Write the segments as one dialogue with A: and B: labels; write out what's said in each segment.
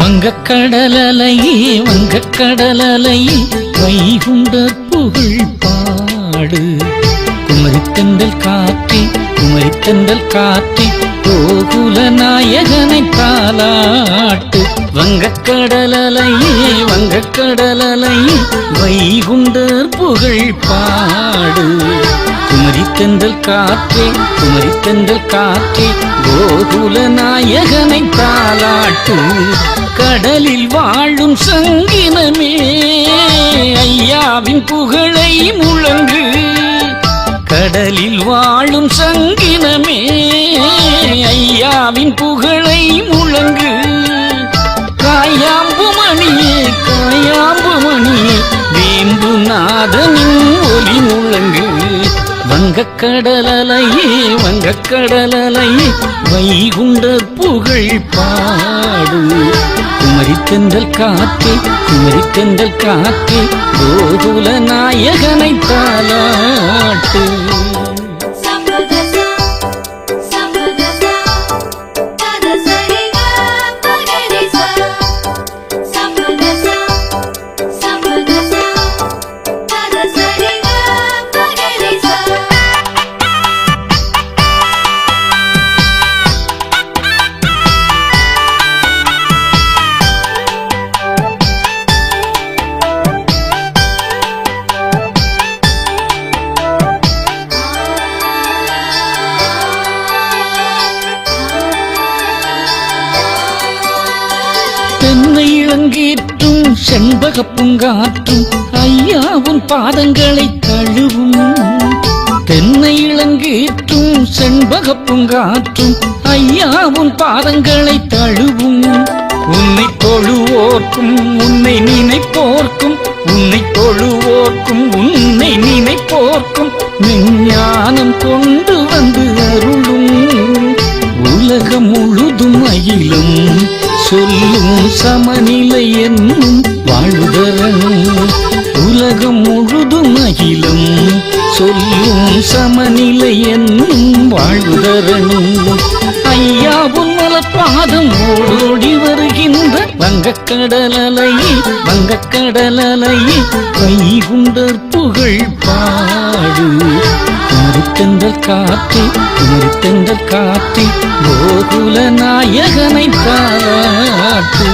A: வங்கக்கடலையே வங்கக்கடலையே வைகுண்ட புகழ் பாடு. குமரித்தெண்டல் காற்றி குமரித்தெண்டல் காற்றி கோகுல நாயகனை தாலாட்டு வங்கக்கடலையே வங்கக்கடலையே வைகுண்டர் புகழ் பாடு. குமரித்தென்றல் காற்றே குமரித்தென்றல் காற்றே கோகுல நாயகனை தாலாட்டு கடலில் வாழும் சங்கினமே ஐயாவின் புகழை முழங்கு. கடலில் வாழும் சங்கினமே ஐயாவின் புகழை முழங்கு. காயாம்பு மணியே காயாம்பு மணியே வேம்பு நாதனின் ஒலி முழங்கு. வங்கக்கடலையே வங்கக்கடலையே வைகுண்ட புகழ் பாடு குமரித்தெந்தல் காற்றே குமரித்தெந்தல் காற்றே கோகுல நாயகனை தாலாட்டு அரங்கேற்றும் செண்பக பூங்காற்றும் ஐயாவும் பாதங்களை தழுவும். தென்னை இளங்கேற்றும் செண்பக பூங்காற்றும் ஐயாவும் பாதங்களை தழுவும். உன்னை தொழுவோர்க்கும் உன்னை நினைப்போர்க்கும் உன்னை தொழுவோர்க்கும் உன்னை நினைப்போர்க்கும் விஞ்ஞானம் கொண்டு வந்து அருளும். உலகம் முழுதும் அகிலும் சொல்லும் சமநிலை என்னும் வாழுதரனும் உலகம் முழுதும் அகிலம். சொல்லும் சமநிலை என்னும் வாழ்தரணும் ஐயாவும் மலப்பாதம் ஓடோடி வருகின்ற வங்கக்கடலையே வங்கக்கடலையே வைகுண்டர் புகழ் பாடு. குமரித்தென்றல் காற்றி குமரித்தென்றல் காற்றி கோகுல நாயகனை தாலாட்டு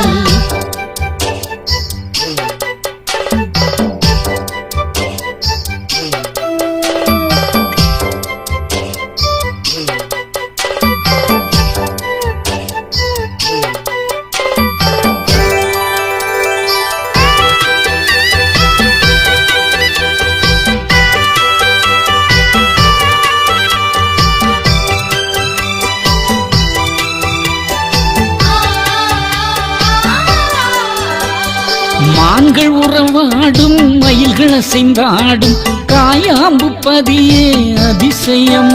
A: மயில்கள் உறவாடும் மயில்கள் அசைந்தாடும் காயாம்பு பதியே அதிசயம்.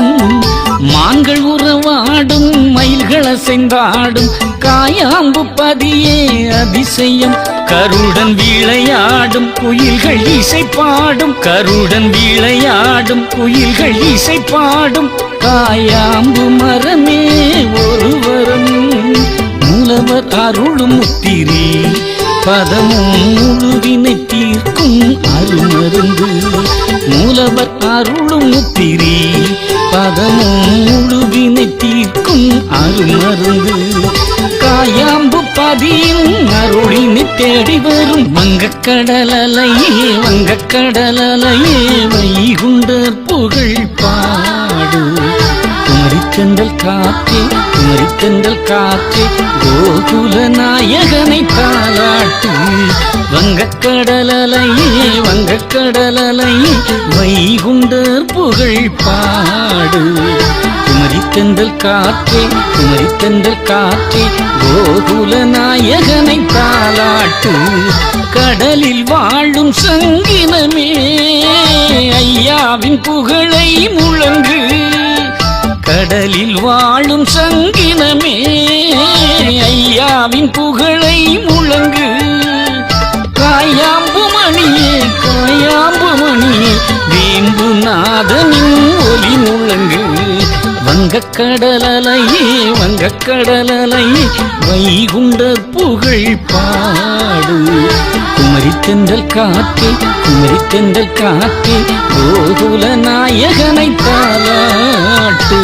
A: மான்கள் உறவாடும் மயில்கள் அசைந்தாடும் காயாம்பு பதியே அதிசயம். கருடன் விளையாடும் குயில்கள் இசை பாடும் கருடன் விளையாடும் குயில்கள் இசை பாடும் காயாம்பு மரமே ஒருவரும். மூலவர் அருளும் முத்திரி. பதமும் முழுவினை தீர்க்கும் அருமருந்து மூலவர் அருளும் முத்திரி. பதமும் முழுவினை தீர்க்கும் அருமருந்து காயாம்பு பதியும் அருளினை தேடி வரும் வங்கக்கடலையே வங்கக்கடலையே வைகுண்டர் புகழ் பாடு. குமரித்தெண்டல் காற்றே குமரித்தெண்டல் காற்றே கோகுல நாயகனை தாலாட்டு வங்கக்கடலையே வங்கக்கடலையே வைகுண்டர் புகழ் பாடு. குமரித்தெண்டல் காற்றே குமரித்தெண்டல் காற்றே கோகுல நாயகனை தாலாட்டு கடலில் வாழும் சங்கினமே ஐயாவின் புகழை முழங்கு. கடலில் வாழும் சங்கினமே ஐயாவின் புகழை முழங்கு. காயாம்பு மணியே காயாம்பு மணியே வேம்பு நாதனின் ஒலி முழங்கு. வங்கக்கடலையே வங்கக்கடலையே வைகுண்டர் புகழ் பாடு. குமரி தென்றல் காற்றே குமரி தென்றல் காற்றே கோகுல நாயகனை தாலாட்டு